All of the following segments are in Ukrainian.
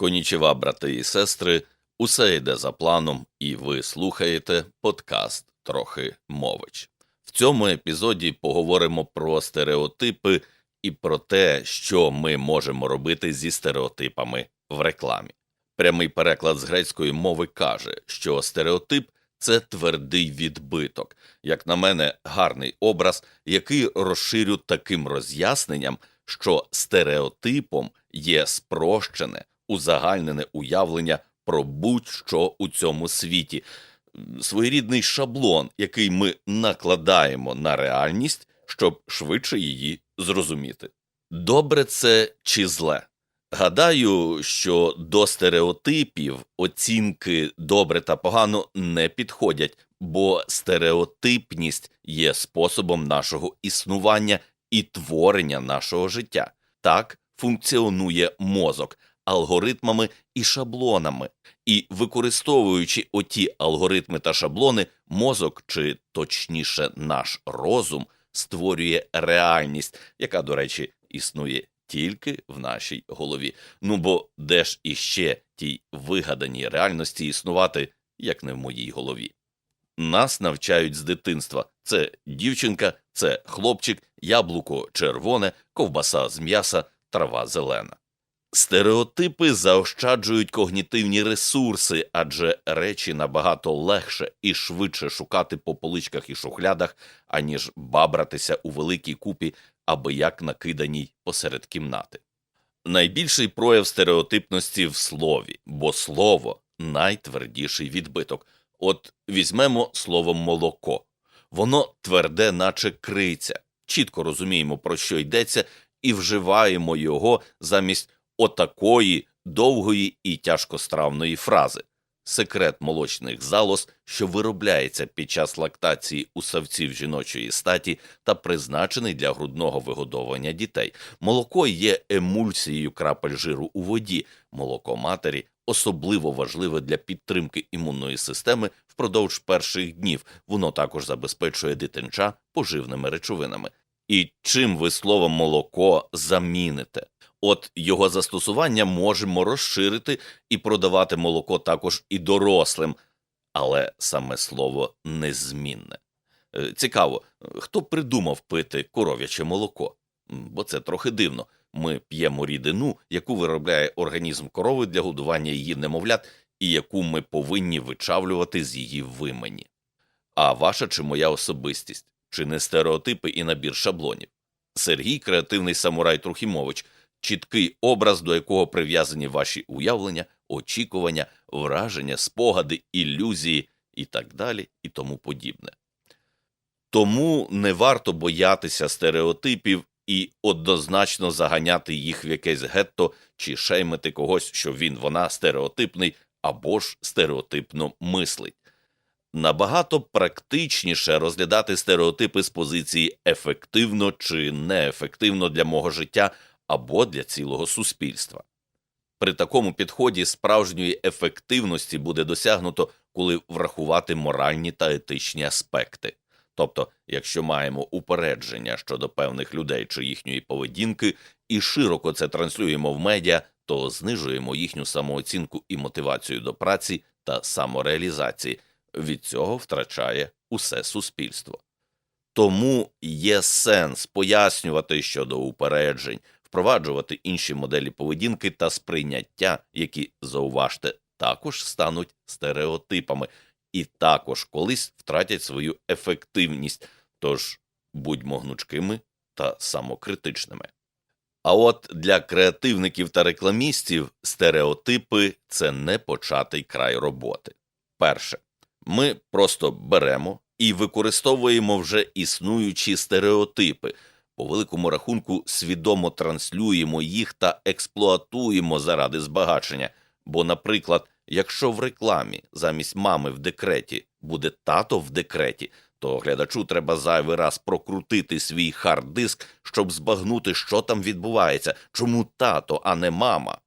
Конічева, брати і сестри, усе йде за планом, і ви слухаєте подкаст Трохи мович. В цьому епізоді поговоримо про стереотипи і про те, що ми можемо робити зі стереотипами в рекламі. Прямий переклад з грецької мови каже, що стереотип це твердий відбиток, як на мене, гарний образ, який розширю таким роз'ясненням, що стереотипом є спрощене, узагальнене уявлення про будь-що у цьому світі, своєрідний шаблон, який ми накладаємо на реальність, щоб швидше її зрозуміти. Добре це чи зле? Гадаю, що до стереотипів оцінки добре та погано не підходять, бо стереотипність є способом нашого існування і творення нашого життя. Так функціонує мозок алгоритмами і шаблонами, і використовуючи оті алгоритми та шаблони, мозок, чи точніше наш розум, створює реальність, яка, до речі, існує тільки в нашій голові. Ну бо де ж іще тій вигаданій реальності існувати, як не в моїй голові? Нас навчають з дитинства це дівчинка, це хлопчик, яблуко червоне, ковбаса з м'яса, трава зелена. Стереотипи заощаджують когнітивні ресурси, адже речі набагато легше і швидше шукати по поличках і шухлядах, аніж бабратися у великій купі аби як накиданій посеред кімнати. Найбільший прояв стереотипності в слові, бо слово найтвердіший відбиток. От візьмемо слово молоко. Воно тверде, наче криця, чітко розуміємо, про що йдеться, і вживаємо його замість отакої довгої і тяжкостравної фрази. Секрет молочних залоз, що виробляється під час лактації у савців жіночої статі та призначений для грудного вигодовування дітей. Молоко є емульсією крапель жиру у воді. Молоко матері особливо важливе для підтримки імунної системи впродовж перших днів. Воно також забезпечує дитинча поживними речовинами. І чим ви слово молоко заміните? От його застосування можемо розширити і продавати молоко також і дорослим, але саме слово незмінне. Е, цікаво, хто придумав пити коров'яче молоко? Бо це трохи дивно. Ми п'ємо рідину, яку виробляє організм корови для годування її немовлят, і яку ми повинні вичавлювати з її вимені. А ваша чи моя особистість, чи не стереотипи і набір шаблонів? Сергій, креативний самурай Трухімович – чіткий образ, до якого прив'язані ваші уявлення, очікування, враження, спогади, ілюзії і так далі, і тому подібне. Тому не варто боятися стереотипів і однозначно заганяти їх в якесь гетто чи шеймити когось, що він вона стереотипний або ж стереотипно мислить. Набагато практичніше розглядати стереотипи з позиції ефективно чи неефективно для мого життя або для цілого суспільства. При такому підході справжньої ефективності буде досягнуто, коли врахувати моральні та етичні аспекти. Тобто, якщо маємо упередження щодо певних людей чи їхньої поведінки і широко це транслюємо в медіа, то знижуємо їхню самооцінку і мотивацію до праці та самореалізації. Від цього втрачає усе суспільство. Тому є сенс пояснювати щодо упереджень, впроваджувати інші моделі поведінки та сприйняття, які, зауважте, також стануть стереотипами і також колись втратять свою ефективність, тож будьмо гнучкими та самокритичними. А от для креативників та рекламістів стереотипи це не початий край роботи. Перше, ми просто беремо і використовуємо вже існуючі стереотипи, по великому рахунку свідомо транслюємо їх та експлуатуємо заради збагачення. Бо, наприклад, якщо в рекламі замість мами в декреті буде тато в декреті, то глядачу треба зайвий раз прокрутити свій хард-диск, щоб збагнути, що там відбувається, чому тато, а не мама.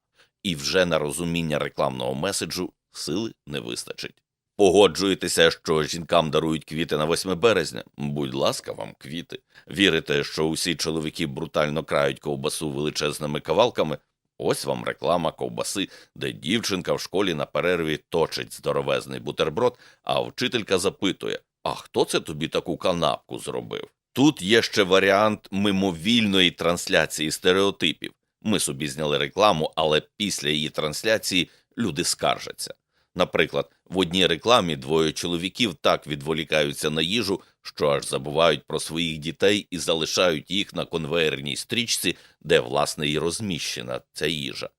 І вже на розуміння рекламного меседжу сили не вистачить. Погоджуєтеся, що жінкам дарують квіти на 8 березня? Будь ласка, вам квіти. Вірите, що усі чоловіки брутально крають ковбасу величезними кавалками? Ось вам реклама ковбаси, де дівчинка в школі на перерві точить здоровезний бутерброд, а вчителька запитує: А хто це тобі таку канапку зробив? Тут є ще варіант мимовільної трансляції стереотипів. Ми собі зняли рекламу, але після її трансляції люди скаржаться. Наприклад, в одній рекламі двоє чоловіків так відволікаються на їжу, що аж забувають про своїх дітей і залишають їх на конвеєрній стрічці, де власне і розміщена ця їжа.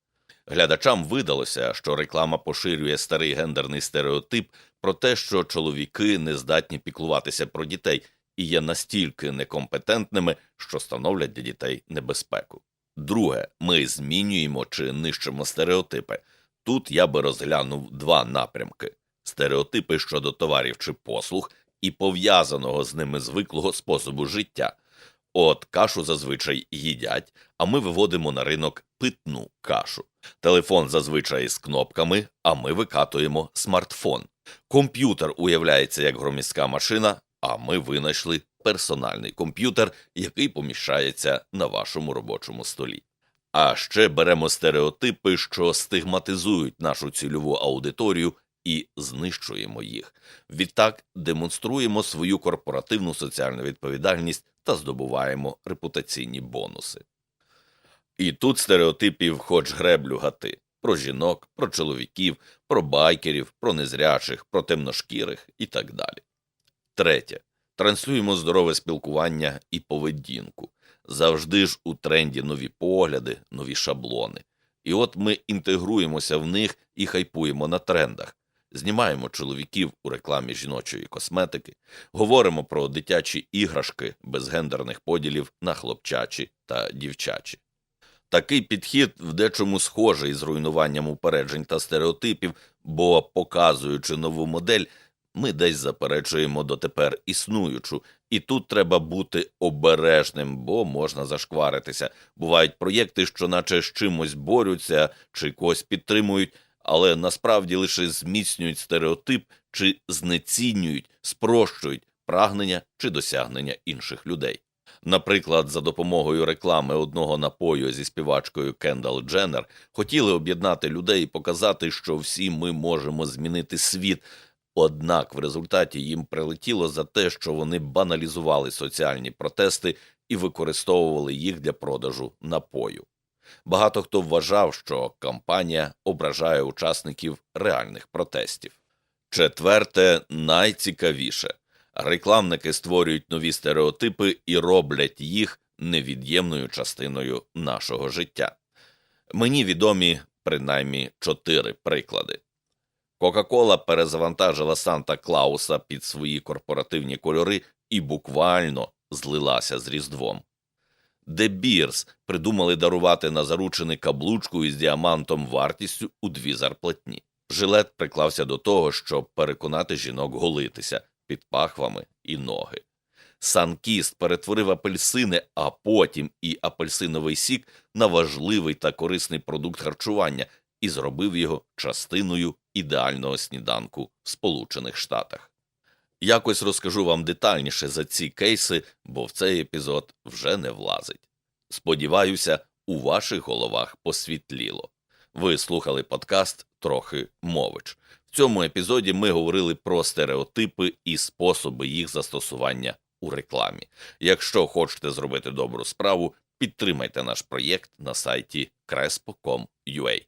Глядачам видалося, що реклама поширює старий гендерний стереотип про те, що чоловіки не здатні піклуватися про дітей і є настільки некомпетентними, що становлять для дітей небезпеку. Друге, ми змінюємо чи нищимо стереотипи. Тут я би розглянув два напрямки: стереотипи щодо товарів чи послуг і пов'язаного з ними звиклого способу життя. От кашу зазвичай їдять, а ми виводимо на ринок питну кашу. Телефон зазвичай з кнопками, а ми викатуємо смартфон. Комп'ютер уявляється як громіська машина, а ми винайшли персональний комп'ютер, який поміщається на вашому робочому столі. А ще беремо стереотипи, що стигматизують нашу цільову аудиторію і знищуємо їх. Відтак демонструємо свою корпоративну соціальну відповідальність та здобуваємо репутаційні бонуси. І тут стереотипів хоч греблю гати про жінок, про чоловіків, про байкерів, про незрячих, про темношкірих і так далі. Третє. Транслюємо здорове спілкування і поведінку. Завжди ж у тренді нові погляди, нові шаблони. І от ми інтегруємося в них і хайпуємо на трендах. Знімаємо чоловіків у рекламі жіночої косметики, говоримо про дитячі іграшки без гендерних поділів на хлопчачі та дівчачі. Такий підхід в дечому схожий з руйнуванням упереджень та стереотипів, бо, показуючи нову модель, ми десь заперечуємо дотепер існуючу, і тут треба бути обережним, бо можна зашкваритися. Бувають проєкти, що наче з чимось борються чи когось підтримують, але насправді лише зміцнюють стереотип чи знецінюють, спрощують прагнення чи досягнення інших людей. Наприклад, за допомогою реклами одного напою зі співачкою Кендал Дженнер хотіли об'єднати людей і показати, що всі ми можемо змінити світ. Однак в результаті їм прилетіло за те, що вони баналізували соціальні протести і використовували їх для продажу напою. Багато хто вважав, що кампанія ображає учасників реальних протестів. Четверте, найцікавіше рекламники створюють нові стереотипи і роблять їх невід'ємною частиною нашого життя. Мені відомі принаймні чотири приклади. Кока-Кола перезавантажила Санта Клауса під свої корпоративні кольори і буквально злилася з Різдвом. Де Бірс придумали дарувати на заручений каблучку із діамантом вартістю у дві зарплатні. Жилет приклався до того, щоб переконати жінок голитися під пахвами і ноги. Санкіст перетворив апельсини, а потім і апельсиновий сік на важливий та корисний продукт харчування і зробив його частиною ідеального сніданку в Сполучених Штатах. Якось розкажу вам детальніше за ці кейси, бо в цей епізод вже не влазить. Сподіваюся, у ваших головах посвітліло. Ви слухали подкаст Трохи мович. В цьому епізоді ми говорили про стереотипи і способи їх застосування у рекламі. Якщо хочете зробити добру справу, підтримайте наш проєкт на сайті crespo.com.ua.